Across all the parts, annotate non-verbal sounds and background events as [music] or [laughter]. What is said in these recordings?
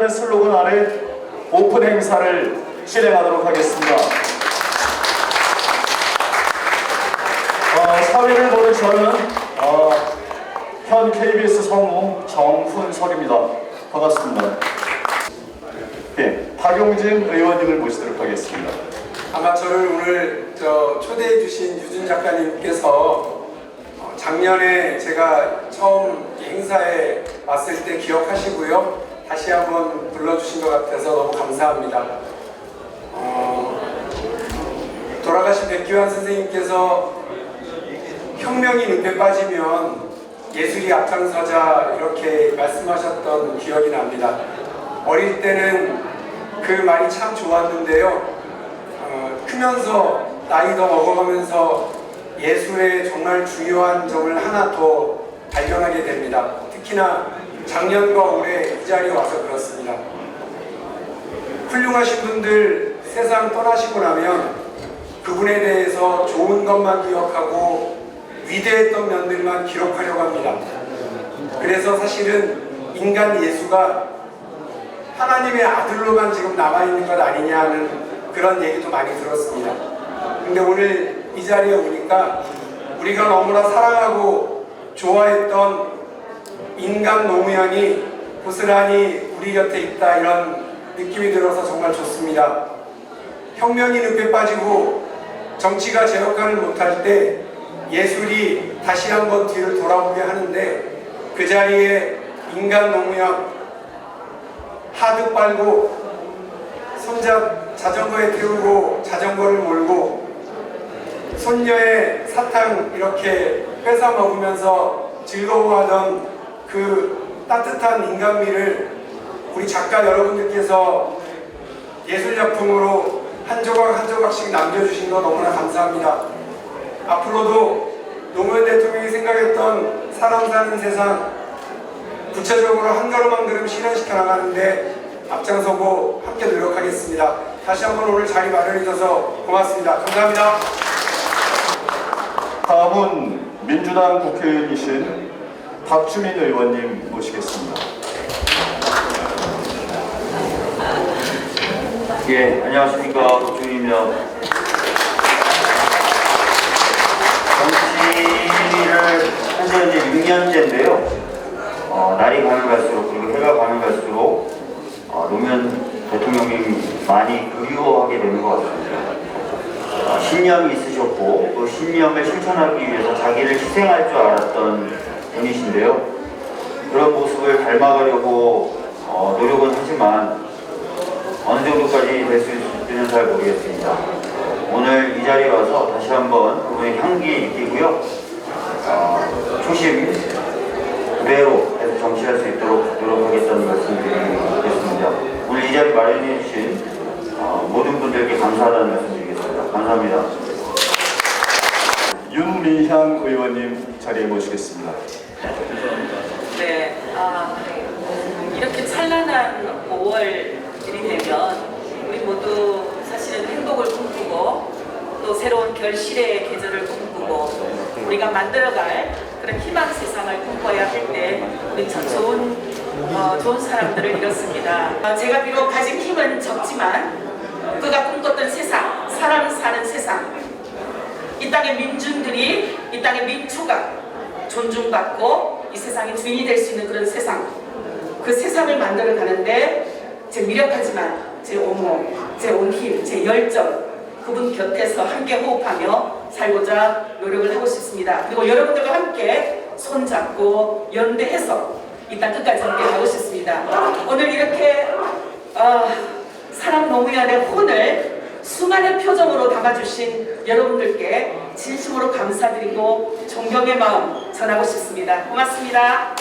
분다는 슬로건 아래 오픈 행사를 진행하도록 하겠습니다. 어, 사회를 보는 저는 어, 현 KBS 성우 정훈석입니다. 반갑습니다. 예, 박용진 의원님을 모시도록 하겠습니다. 아마 저를 오늘 저 초대해 주신 유준 작가님께서 어, 작년에 제가 처음 이 행사에 왔을 때 기억하시고요. 다시 한번 불러주신 것 같아서 너무 감사합니다. 어, 돌아가신 백기환 선생님께서 혁명이 늪에 빠지면 예술이 앞장서자 이렇게 말씀하셨던 기억이 납니다. 어릴 때는 그 말이 참 좋았는데요. 어, 크면서 나이도 먹어가면서 예술의 정말 중요한 점을 하나 더 발견하게 됩니다. 특히나 작년과 올해 이 자리에 와서 그렇습니다. 훌륭하신 분들 세상 떠나시고 나면 그분에 대해서 좋은 것만 기억하고 위대했던 면들만 기록하려고 합니다. 그래서 사실은 인간 예수가 하나님의 아들로만 지금 남아있는 것 아니냐는 그런 얘기도 많이 들었습니다. 근데 오늘 이 자리에 오니까 우리가 너무나 사랑하고 좋아했던 인간 노무현이 고스란히 우리 곁에 있다 이런 느낌이 들어서 정말 좋습니다. 혁명이 늪에 빠지고 정치가 제 역할을 못할 때 예술이 다시 한번 뒤를 돌아보게 하는데 그 자리에 인간 노무현 하드 빨고 손잡 자전거에 태우고 자전거를 몰고 손녀의 사탕 이렇게 뺏어 먹으면서 즐거워하던 그 따뜻한 인간미를 우리 작가 여러분들께서 예술작품으로 한 조각 한 조각씩 남겨주신 거 너무나 감사합니다. 앞으로도 노무현 대통령이 생각했던 사람 사는 세상 구체적으로 한 걸음 한 걸음 실현시켜 나가는데 앞장서고 함께 노력하겠습니다. 다시 한번 오늘 자리 마련해 주셔서 고맙습니다. 감사합니다. 다음은 민주당 국회의원이신 박주민 의원님 모시겠습니다. 예, 안녕하십니까. 박주민입니다. 정치를 한지 이제 6년째인데요. 어, 날이 가면 갈수록, 그리고 해가 가면 갈수록, 어, 노무현 대통령님 많이 그리워하게 되는 것 같습니다. 어, 신념이 있으셨고, 그 신념을 실천하기 위해서 자기를 희생할 줄 알았던 분이신데요. 그런 모습을 닮아가려고 어, 노력은 하지만 어느 정도까지 될 수 있을지는 잘 모르겠습니다. 오늘 이 자리에 와서 다시 한번 그분의 향기 느끼고요. 어, 초심 그대로 해서 정치할 수 있도록 노력하겠다는 말씀 드리겠습니다. 오늘 이 자리 마련해 주신 어, 모든 분들께 감사하다는 말씀 드리겠습니다. 감사합니다. 윤미향 의원님 자리에 모시겠습니다. 네, 아, 이렇게 찬란한 5월이 되면 우리 모두 사실은 행복을 꿈꾸고 또 새로운 결실의 계절을 꿈꾸고 우리가 만들어갈 그런 희망 세상을 꿈꿔야 할 때 우리 참 좋은 어, 좋은 사람들을 잃었습니다. 어, 제가 비록 가진 힘은 적지만 그가 꿈꿨던 세상, 사람 사는 세상, 이 땅의 민중들이 이 땅의 민초가 존중받고 이 세상의 주인이 될 수 있는 그런 세상 그 세상을 만들어 가는데 제 미력하지만 제 온몸, 제온 힘, 제 열정 그분 곁에서 함께 호흡하며 살고자 노력을 하고 싶습니다. 그리고 여러분들과 함께 손잡고 연대해서 이 땅 끝까지 함께 가고 싶습니다. 오늘 이렇게 어, 사람 노무현의 혼을 수많은 표정으로 담아주신 여러분들께 진심으로 감사드리고 존경의 마음 전하고 싶습니다. 고맙습니다.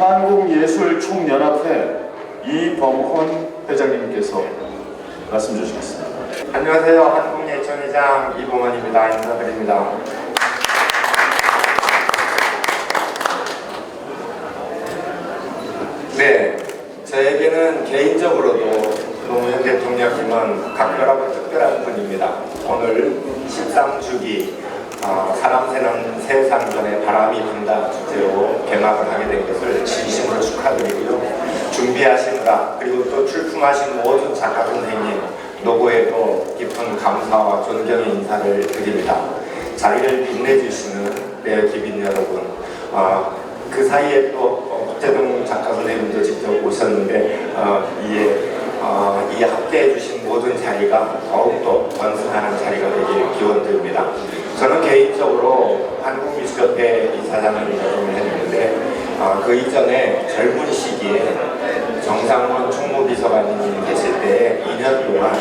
한국예술총연합회 이범헌 회장님께서 말씀 주시겠습니다. 안녕하세요. 한국예천회장 이봉원입니다. 인사드립니다. 네, 저에게는 개인적으로도 노무현 대통령님은 각별하고 특별한 분입니다. 오늘 13주기 어, 사람 새는 세상전에 바람이 분다 주제로 개막을 하게 된 것을 진심으로 축하드리고요. 준비하시느라 그리고 또 출품하신 모든 작가 선생님 노고에도 깊은 감사와 존경의 인사를 드립니다. 자리를 빛내주시는 내 기빈 여러분, 아, 그 사이에 또 어, 박재동 작가 선생님도 직접 오셨는데 어, 이에 어, 이 함께해 주신 모든 자리가 더욱더 번성하는 자리가 되길 기원드립니다. 저는 개인적으로 한국미술협회 이사장을 역임을 했는데 어, 그 이전에 젊은 시기에 정상훈 총무비서관님 계실 때 2년 동안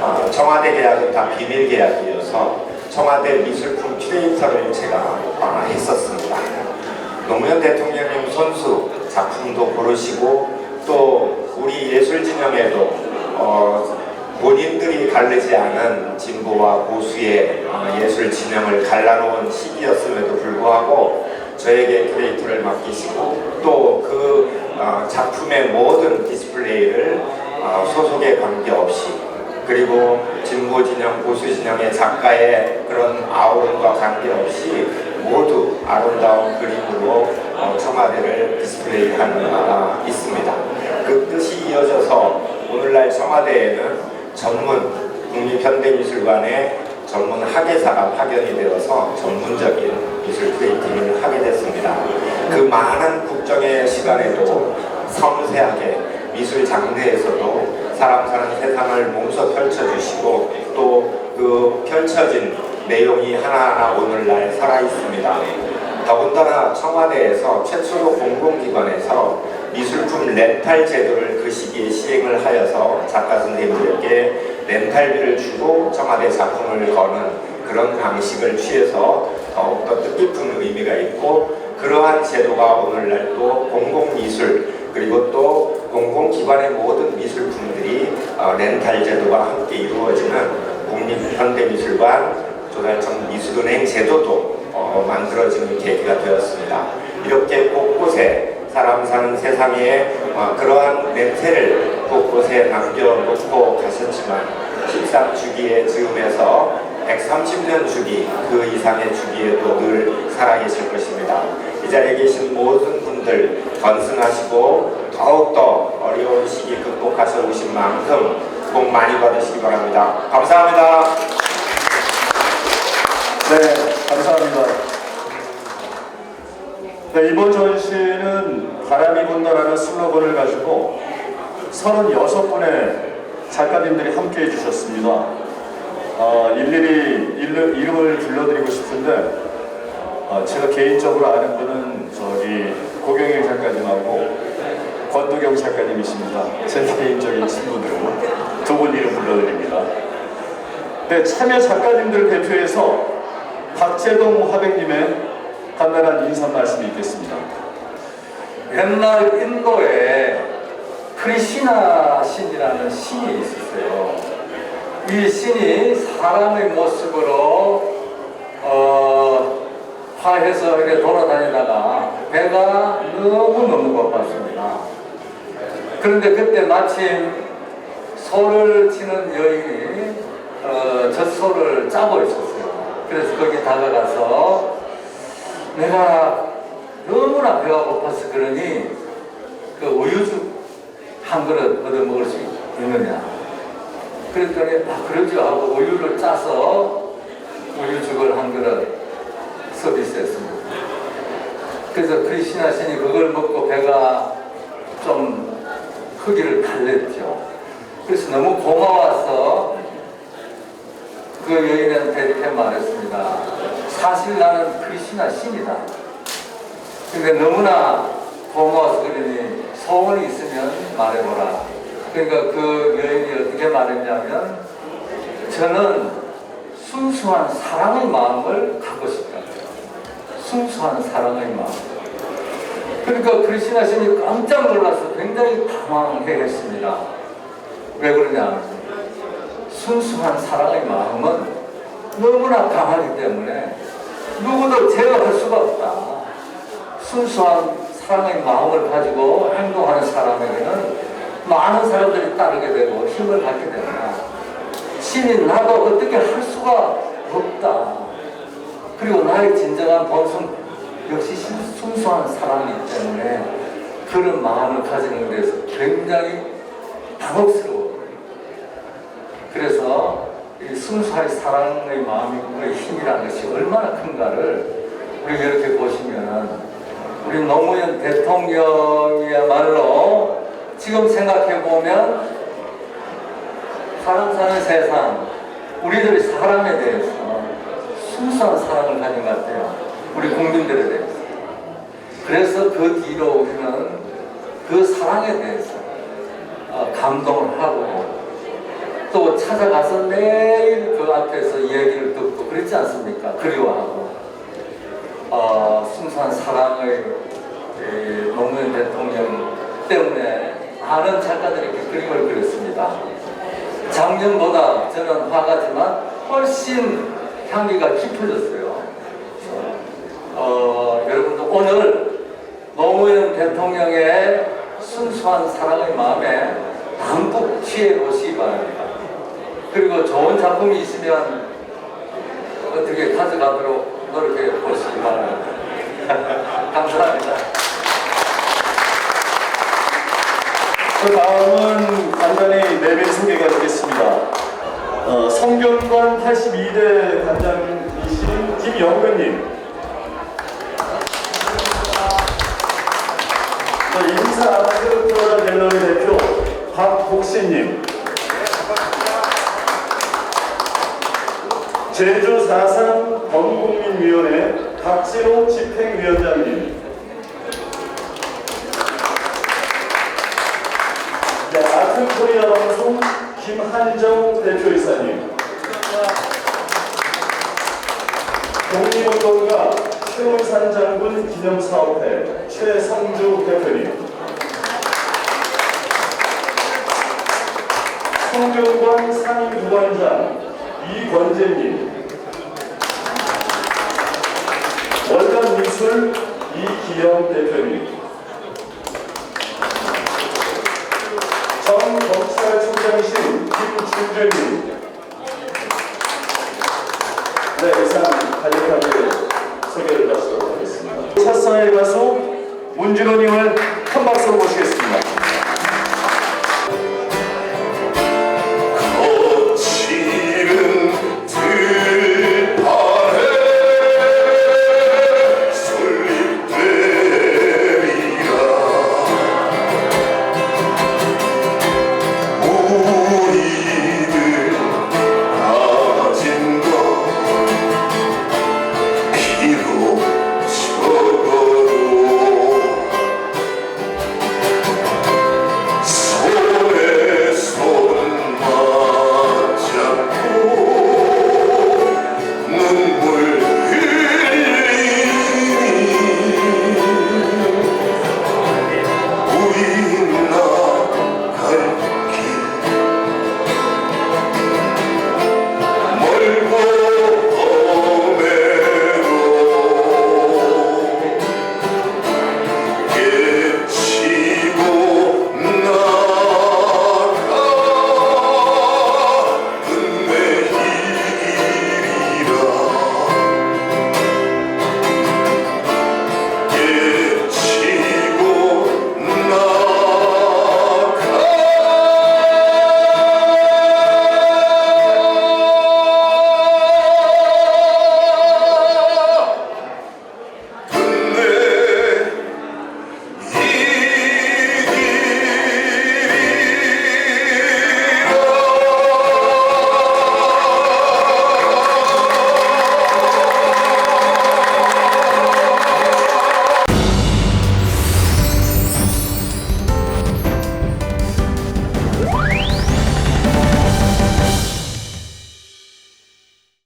어, 청와대 계약은 다 비밀 계약이 어서 청와대 미술품 큐레이터를 제가 어, 했었습니다. 노무현 대통령님 손수 작품도 고르시고 또 우리 예술 진영에도 어, 본인들이 가르지 않은 진보와 보수의 어, 예술 진영을 갈라놓은 시기였음에도 불구하고 저에게 큐레이터를 맡기시고 또그 작품의 모든 디스플레이를 어, 소속에 관계없이 그리고 진보 진영, 보수 진영의 작가의 그런 아우름과 관계없이 모두 아름다운 그림으로 어, 청와대를 디스플레이하는 바가 있습니다. 그 뜻이 이어져서 오늘날 청와대에는 전문 국립현대미술관의 전문 학예사가 파견이 되어서 전문적인 미술 크리에이팅을 하게 됐습니다. 그 많은 국정의 시간에도 섬세하게 미술 장르에서도 사람 사는 세상을 몸소 펼쳐주시고 또 그 펼쳐진 내용이 하나하나 오늘날 살아있습니다. 더군다나 청와대에서 최초로 공공기관에서 미술품 렌탈 제도를 그 시기에 시행을 하여서 작가 선생님들에게 렌탈비를 주고 청와대 작품을 거는 그런 방식을 취해서 더욱더 뜻깊은 의미가 있고 그러한 제도가 오늘날 또 공공미술 그리고 또 공공기관의 모든 미술품들이 어, 렌탈 제도와 함께 이루어지는 국립현대미술관 조달청 미술은행 제도도 어, 만들어지는 계기가 되었습니다. 이렇게 곳곳에 사람 사는 세상에 어, 그러한 냄새를 곳곳에 남겨놓고 가셨지만 13주기의 즈음에서 130년 주기 그 이상의 주기에도 늘 살아계실 것입니다. 이 자리에 계신 모든 분들 건승하시고 더욱더 어려운 시기 극복하셔 오신 만큼 복 많이 받으시기 바랍니다. 감사합니다. 네, 감사합니다. 네, 이번 전시는 바람이 분다라는 슬로건을 가지고 36분의 작가님들이 함께 해주셨습니다. 어, 일일이 일르, 이름을 불러드리고 싶은데 어, 제가 개인적으로 아는 분은 저기 고경영 작가님하고 권도경 작가님이십니다. 제 개인적인 친구들은 두분 이름 불러드립니다. 네, 참여 작가님들 대표해서 박재동 화백님의 간단한 인사 말씀이 있겠습니다. 옛날 인도에 크리시나 신이라는 신이 있었어요. 이 신이 사람의 모습으로 어, 화해서 이렇게 돌아다니다가 배가 너무너무 고팠습니다. 그런데 그때 마침 소를 치는 여인이 어, 젖소를 짜고 있었어요. 그래서 거기 다가가서 내가 너무나 배가 고파서 그러니 그 우유죽 한 그릇 얻어 먹을 수 있느냐. 그랬더니 아 그러죠 하고 우유를 짜서 우유죽을 한 그릇 서비스했습니다. 그래서 크리시나 신이 그걸 먹고 배가 좀 크기를 달랬죠. 그래서 너무 고마워서 그 여인한테 이렇게 말했습니다. 사실 나는 크리시나 신이다. 근데 너무나 고마워서 그러니 소원이 있으면 말해보라. 그러니까 그 여인이 어떻게 말했냐면 저는 순수한 사랑의 마음을 갖고 싶다. 순수한 사랑의 마음. 그러니까 크리스나 신이 깜짝 놀라서 굉장히 당황했습니다. 왜 그러냐? 순수한 사랑의 마음은 너무나 강하기 때문에 누구도 제어할 수가 없다. 순수한 사랑의 마음을 가지고 행동하는 사람에게는 많은 사람들이 따르게 되고 힘을 갖게 된다. 신인 나도 어떻게 할 수가 없다. 그리고 나의 진정한 본성, 역시 신- 순수한 사람이기 때문에 그런 마음을 가지는 데서 굉장히 당혹스러워. 그래서 이 순수한 사랑의 마음이 의 힘이라는 것이 얼마나 큰가를 우리 이렇게 보시면은 우리 노무현 대통령이야말로 지금 생각해 보면 사람 사는 세상 우리들이 사람에 대해서 순수한 사랑을 가진 것 같아요. 우리 국민들에 대해서. 그래서 그 뒤로 우리는 그 사랑에 대해서 어, 감동을 하고 또 찾아가서 매일 그 앞에서 얘기를 듣고 그렇지 않습니까? 그리워하고 어, 순수한 사랑의 이 노무현 대통령 때문에 많은 작가들이 이렇게 그림을 그렸습니다. 작년보다 저는 화가지만 훨씬 향기가 깊어졌어요. 어, 여러분도 오늘 노무현 대통령의 순수한 사랑의 마음에 담뿍 취해 보시기 바랍니다. 그리고 좋은 작품이 있으면 어떻게 가져가도록 노력해 보시기 바랍니다. [laughs] 감사합니다. 그 다음은 간단히 내빈 소개가 있겠습니다. 어, 성균관 82대 관장이신 김영근님. 또 인사 아트트로자 갤러리 대표 박복신님. 제주 4.3 범국민위원회 박진호 집행위원장님. 네, 아트 코리아 방송 김한정 대표이사님. 독립운동가 최원산 장군 기념사업회 최성주 대표님. 성균관 상임부관장 이권재님. 월간미술 이기영 대표님. 전 검찰총장이신 김준규님. 네, 이상 간략하게 소개를 마치도록 하겠습니다. 찻상의 가수 문진호님을 큰 박수로 모십니다.